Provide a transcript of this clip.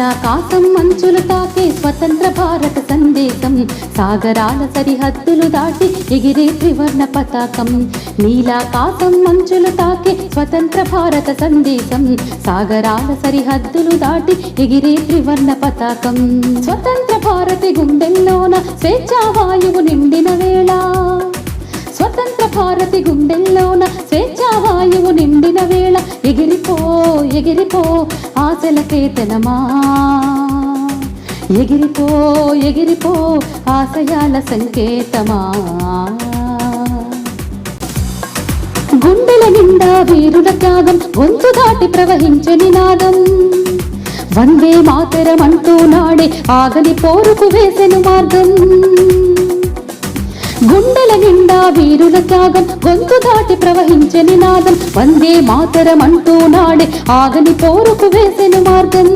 నీలాకాశం మంచులు తాకే స్వతంత్ర భారత సందేశం. సాగరాల సరిహద్దులు దాటి ఎగిరే త్రివర్ణ పతాకం. నీలాకాశం మంచులు తాకే స్వతంత్ర భారత సందేశం. సాగరాల సరిహద్దులు దాటి ఎగిరే త్రివర్ణ పతాకం. స్వతంత్ర భారతి గుండెల్లోన స్వేచ్ఛావాయువు నిండిన వేళ. స్వతంత్ర భారతి గుండెల్లోన ఎగిరిపో ఆశల కేతనమా ఎగిరిపో ఎగిరిపో ఆశయాల సంకేతమా? గుండెల నిండా వీరుల త్యాగం గొంతు దాటి ప్రవహించే నినాదం. వందే మాతరం అంటూ నాడే ఆగని పోరుకు వేసెను మార్గం. గుండెల నిండా వీరుల త్యాగం గొంతు దాటి ప్రవహించే నినాదం వందే మాతరం అంటూ నాడే ఆగని పోరుకు వేసెను మార్గం.